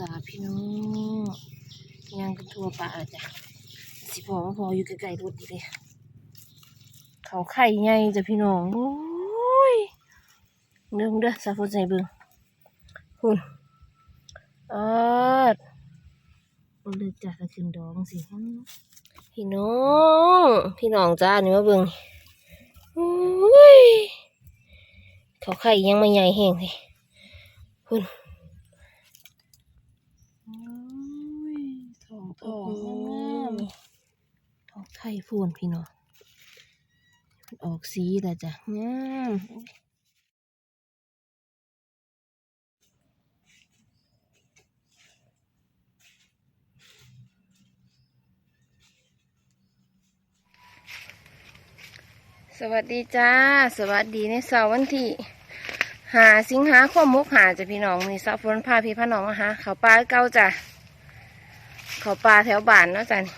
ตาพี่น้องย่างกันทั่วป่าจ้ะสิพอว่าพออยู่ใกล้ๆรถอีเลยเขาไข่ใหญ่จ้ะพี่น้องโอ้ยเด้อเด้อสาฟุนใส่เบิ่งหุ่นเออเอาเลยจ้ะก็ขึ้นดองสิพี่น้องพี่น้องจ้านี่มาเบิ่งโอ้ยเขาไข่ยังไม่ใหญ่แห้งเลยหุ่ นทองทโอ้องโหงามทองไทยพูนพี่น้องมันออกสีแล้วจ้ะงามสวัสดีจ้า สวัสดีในเสาร์วันที่ หาสิงหาคมมุกหาจ้ะพี่น้องมีสาวฝนพาพี่พาน้องมาหาเขาปลาเก้าจ้ะเขาปลาแถวบ้านเนาะจ้ะนี่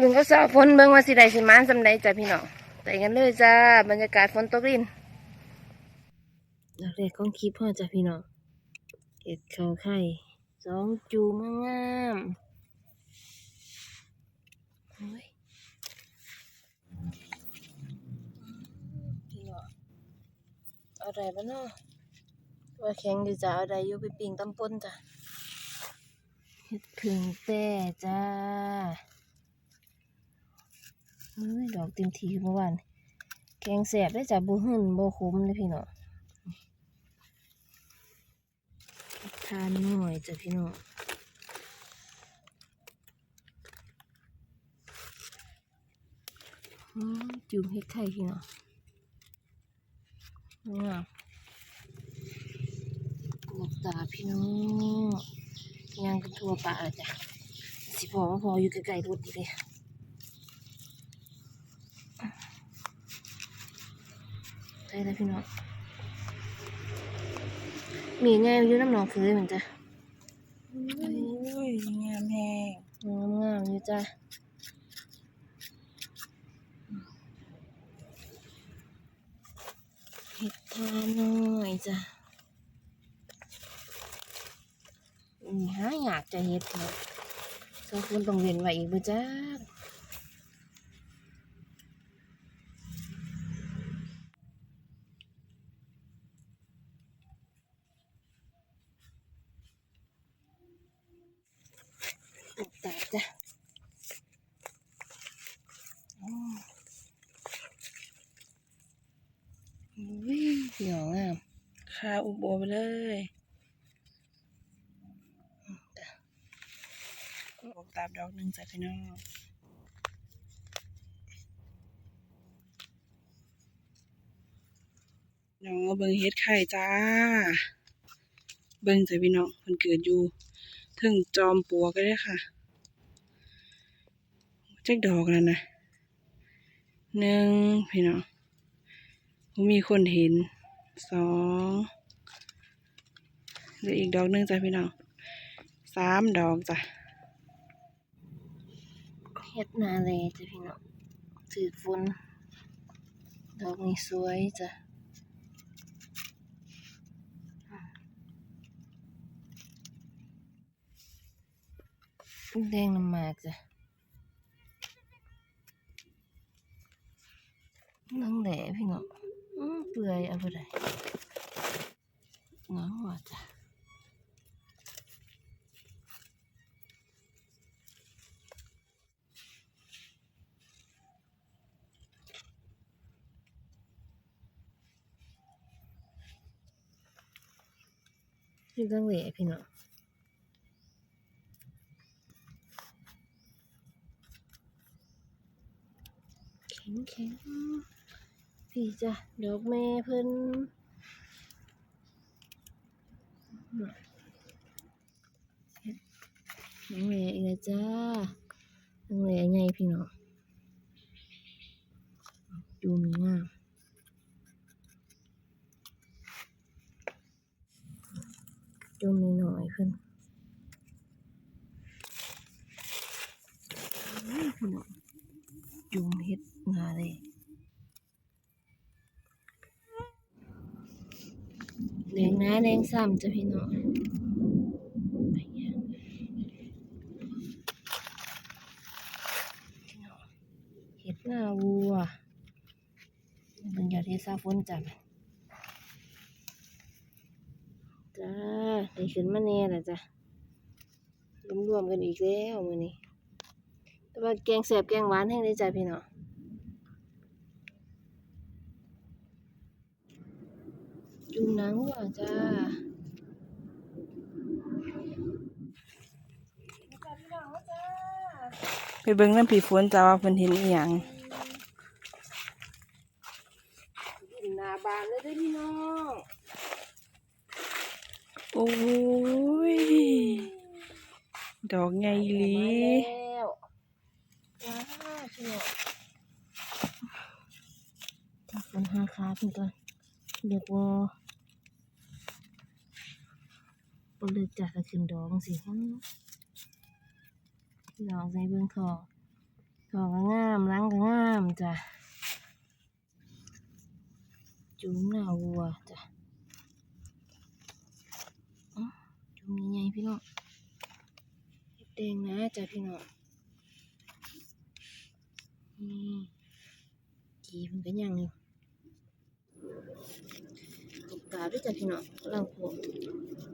ลุงก็สาวฝนเบิ่งว่าสิได้สิมานสำใดจ้ะพี่น้องแต่กันเลยจ้าบรรยากาศฝนตกรินดอกแรกของคลิปพ่อจ้ะพี่น้องเห็ดเขาไข่สองจูมงามๆโอ้ยพี่น้อง เอาได้ปะเนาะว่าแข็งอยู่จ้ะเอาได้อยู่ไปปิ่งตำปนจ้ะเห็ดผึ่งแต่จ้าเฮ้ยดอกเต็มทีเมื่อวานแกงแสบได้จากบูหึ่นบูคมเลยพี่น้องทานหน่อยจ้ะพี่น้องจุ่มเห็ดไข่พี่น้อง งามหลับตาพี่น้องย่างกันทั่วป่าแล้วจ้ะสิพอว่าพออยู่ใกล้ๆรถอีกเลยได้แล้วพี่น้องมีไงอยู่น้ำหนองคือเหมือนจ้ะโอ้ยงามแฮงงามงามๆอยู่จ้ะ เห็ดทานหน่อยจ้ะนี่หาอยากจะเห็ดเถอะสองคนต้องเรียนไว้อีกบ่จ้า ตกตาจ้ะอืมอุ้ยเหนียว งามคาอุโบไปเลยออกตามดอกหนึ่งจ้ะพี่น้องน้องเบิ่งเฮ็ดไข่จ้า เบิ่งจ้ะพี่น้องเพิ่นเกิดอยู่ถึงจอมปลวก็ได้ค่ะจักดอกแล้วนะหนึ่งพี่น้องมีคนเห็น สองเหลืออีกดอกหนึงจ้ะพี่น้องสามดอกจ้ะเฮ็ดนาเลยจ้ะพี่น้องถือฝนดอกนี้สวยจ้ะแดงน้ำมากจ้ะนั่งแหล่พี่น้อง เปื่อยเอาไปได้งาหัวจ้ะอยู่ตั้งเหล่พี่น้องแข็งแข็ง พี่จ้ะดอกแม่เพิ่นตั้งเหล่อีกแล้วจ้าตั้งเหล่ใหญ่พี่น้องดูมีงามจุ่มนิดหน่อยขึ้นพี่น้องจุ่มเฮ็ดงาเลย แรงนะแรงซ้ำจ้ะพี่น้องเห็ดหน้าวัวเป็นยอดเทซาฝนจับจ้าได้ขึ้นมาแน่ละจ้ะรวมๆกันอีกแล้วมือนี้แต่ว่าแกงแสบแกงหวานให้ได้จ้ะพี่น้อง จุ่มหนังวัวจ้าไปเบิ่งน้ำผีฝนจ้าว่าเพิ่นเห็นอีหยังกินหนาบานเลยเด้อพี่น้องโอ้ย ดอกใหญ่อีหลีมาแล้วว้าพี่น้องจับมันหาขาเพิ่นก่อนเดี๋ยวบ่ บ่เลือกจากก็ขึ้นดอกจังซี่หือพี่น้องใส่เบิ่งทองทอก็งามหลังก็งามจ้ะจุ่มหน้าวัวจ้ะจุ่มใหญ่ๆพี่น้องแดงนะจ้ะพี่น้องนี่กีมันก็ยังอยู่ขอบตาด้วยจ้ะพี่น้องกำลังโผล่จ้า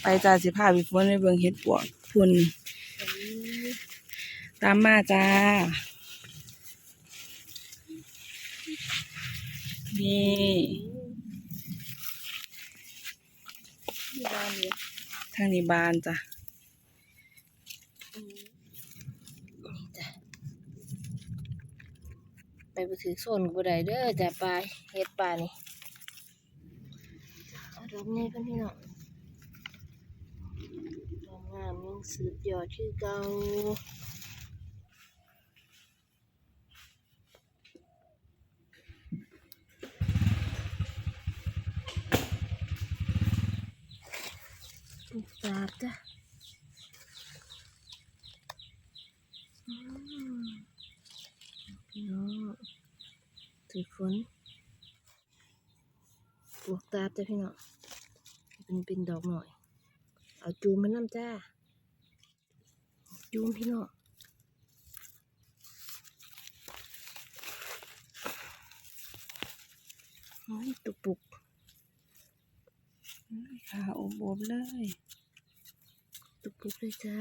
ไปจ้าสิพาพี่ฝนไปเบิ่งเห็ดปวกพุ่นตามมาจ้า นี่ทามีทางนี้บานจ้ะ นี่จ้ะไป บ่ถือโซนกูได้เด้อจ้ะปลาเฮ็ดปลานี่เอาดอกใหญ่เพิ่นพี่น้องดอกงามยังสืบยอดคือเก่าปลาจ้ะอืมพี่น้องถือ ฝนปลูกตาบจ้ะพี่น้องเป็นเป็นดอกหน่อย เอาจูมมันน้ำจ้า จูมพี่น้องโอ้ยตุกปุกขาอบอบเลย ตุกปุกเลยจ้า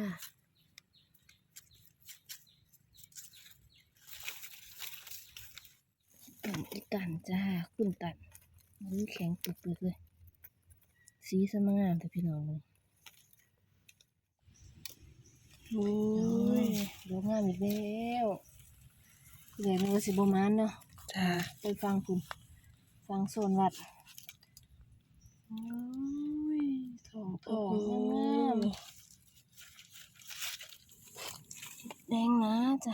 กันอีกกัน จ้าคุณตันมือแข็งปึกๆเลย สีสมงามแต่พี่น้องเลยโอ้โอ้ยยดอกงามอีกแล้วเดี๋ยวมันก็สิบมานเนาะจ้าไปฟังคุณฟังโซนวัดโอ้ยทองทโอ้องโหงามแดงนะจ้ะ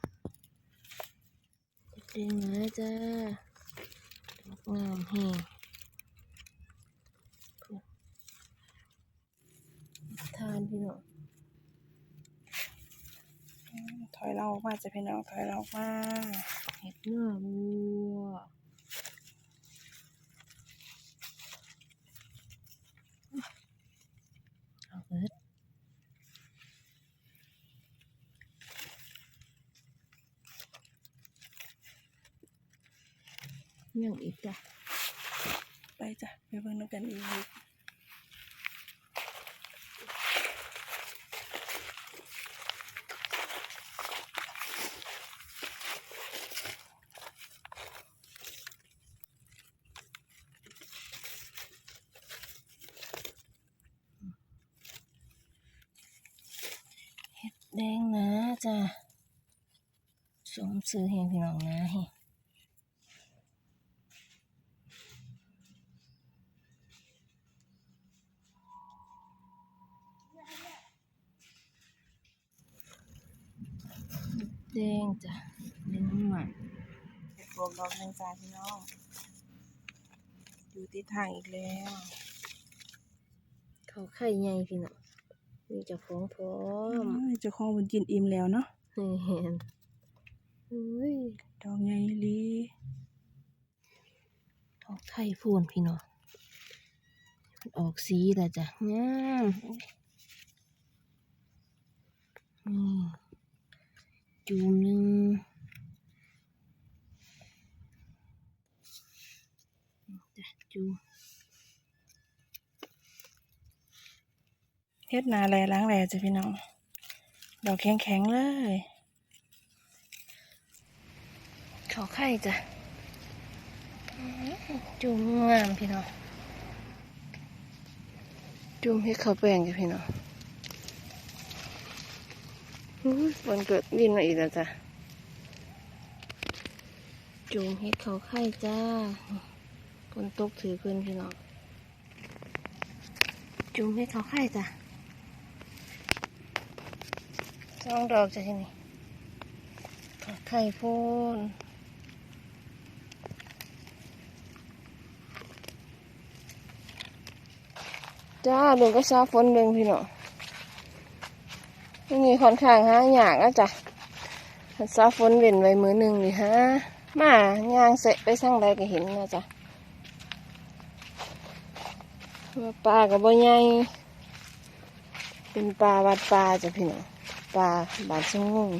เพิ่นจ้ะเขาไข่พ่นจ้ะพี่เนาะโอ้ยเดี๋ยวแล้วจ้ะเถือหอยกินเดึงนะจ้าดอกงามแห้งทานพี่เนาะถอยเราออกมาจ้ะพี่น้องถอยเราออกมาเห็ดเนื้อวัวเอาเบิด ยังอีกจ้ะ ไปจ้ะ ไปเบิ่งน้ำกันอีกแดงนะจ้ะสมซื้อให้พี่น้องนะให้ แดงจ้ะเล่นน้ำมันเห็ดปวกดอกแดงจ้าพี่น้องอยู่ที่ทางอีกแล้ว เขาไข่ใหญ่พี่น้องมีเจ้าของพร้อมเจ้าของบนกินอิ่มแล้วเนาะเห็นอุ้ยดอกใหญ่ลีเขาไข่พูนพี่น้องออกสีแล้วจ้ะงามอืม จูมหนึ่งจูเฮ็ดนาแลล้างแลจ้ะพี่น้อง ดอกแข็งๆเลยขาไข่จ้ะจุ่มงามพี่น้องจุ่มให้เขาแป้งจ้ะพี่น้อง คนเกิดวินมาอีกแล้วจ้ะจุ่มเฮ็ดเขาไข่จ้าฝนตกถือเพื่อนพี่น้องจุ่มเฮ็ดเขาไข่จ้ะสองดอกจ้ะที่นี่ไข่พูนจ้าเบิ่งก็ซาฝนเบิ่งพี่น้อง ม่มีค่อนข้างหายากนะจ๊ะซาฝนเว้นไว้มือหนึ่งนี่ฮะมาย่างเสะไปสั่งใดก็เห็นนะจ๊ะปลากับบ่ใหญ่เป็นปลาวัดปลาจ้ะพี่น้องปลาบานสงง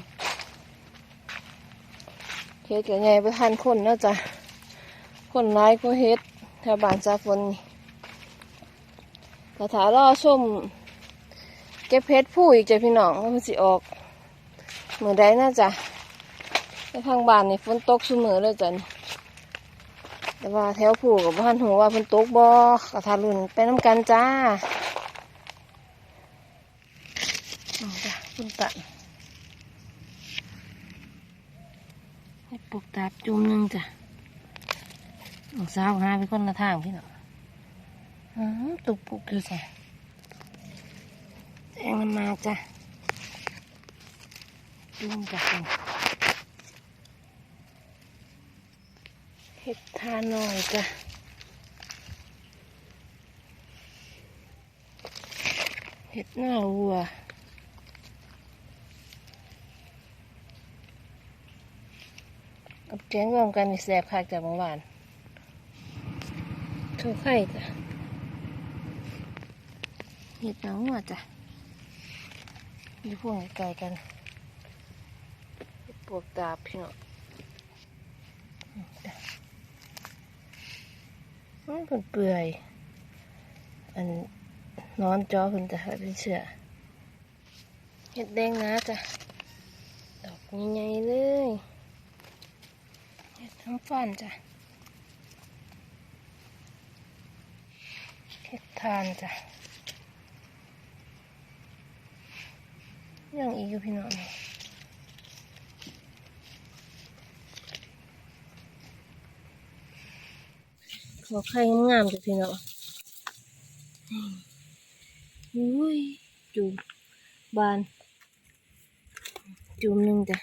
เฮ็ดกับใหญ่ไปทันคนนะจ๊ะคนร้ายก็เฮ็ดแถวบ้านซาฝนนี่กระถารอชม เก็บเพชรผู้อีกจ้ะพี่น้องว่ามันสิออกเหมื่อใดน่าจะในทางบ้านนี่ฝนตกเสมอเลยจ้ะแต่ว่าแถวผู้กับบ้านหัวว่าฝนตกบ่กระทารุ่นไปน้ำกันจ้าเอาจ้ะคุณตันให้ปลูกตาบจุ่มหนึงจ้ะน้องสาวหาไปคนละทางพี่น้องอืมตุกปุกอยู่จ้ะ แตงมันมาจ้ะดุมจ้ะเห็ดทาหน่อยจ้ะเห็ดหน้าวัวกับแกงรวมกันแซ่บคักจากเมื่อวานเข้าไข่จ้ะเห็ดน้องอะจ้ะ อยู่พวกไกลๆกันเห็ดปวกดาบพี่น้องอืมจ้ะมันเป็นเปื่อย อันนอนจอคุณจะเป็นเสือเห็ดแดงนะจ้ะ ดอกใหญ่ๆเลยเห็ดทั้งฟันจ้ะเห็ดทานจ้ะ ยังอีกอยู่พี่น้องขอไข่งามๆจ้ะพี่น้องอุ้ยจุ่มบาน จุ่มหนึ่งจ้ะ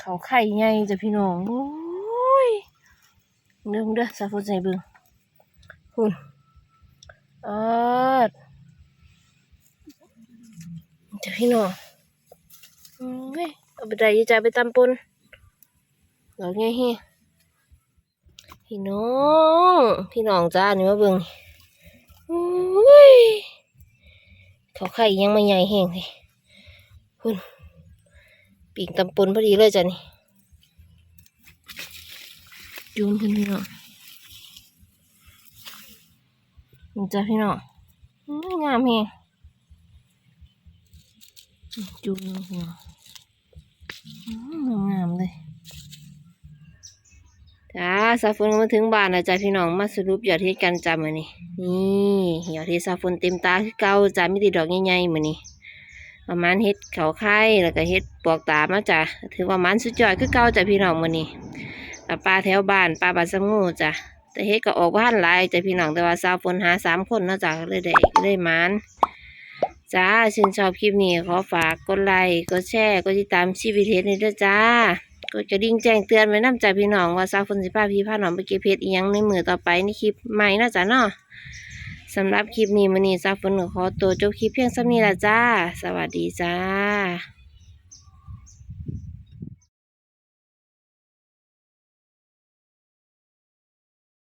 เขาไข่ใหญ่จ้ะพี่น้องโอ้ยเนื่องเด้อสาฟุตใจเบิ่งหุ่นออด พี่น้องโอ้ยเอาไปได้อยี่จ้าไปตำปนดอกไงเฮียพี่น้อง พี่น้องจ้านี่มาเบิ่งโอ้ยเขาไข่ยังไม่ใหญ่แห้งเลยคุณปีกตำปนพอดีเลยจ้ะนี่จูมขึ้นพี่น้องนี่จ้ะพี่น้องอื้องามแฮง จุ่มลงหัวงามเลยจ้าซาฟุนมาถึงบ้านแล้วจ้าพี่น้องมาสรุปยอดเฮ็ดกันจ้ามือนี้นี่ยอดเฮ็ดซาฟุนเต็มตาคือเก่าจ้ามีต่ดอกใหญ่ๆมือนี้ประมาณเฮ็ดเขาไข่แล้วก็เฮ็ดปลอกตามาจ้าถือว่ามันสุดยอดคือเก่าจ้าพี่น้องมือนี้แล้วปลาแถวบ้านปลาบาสะงูจ้าแต่เฮ็ดก็ออกบ้านหลายจ้าพี่น้องแต่ว่าซาฟุนหาสามคนนะจ้ากเลยได้เลยมัน จ้าชื่นชอบคลิปนี้ขอฝากกดไลค์กดแชร์กดติดตามชีวิตเฮ็ดนี่ด้วยจ้ากดกระดิ่งแจ้งเตือนไว้น้ำใจพี่น้องว่าซาวฝนสิพาพี่พาหนองไปเก็บเพชรอีกยังในมือต่อไปในคลิปใหม่นะจ้าเนาะสำหรับคลิปนี้มันนี่ซาวฝนขอตัวจบคลิปเพียงส่ำนี้ละจ้า สวัสดีจ้า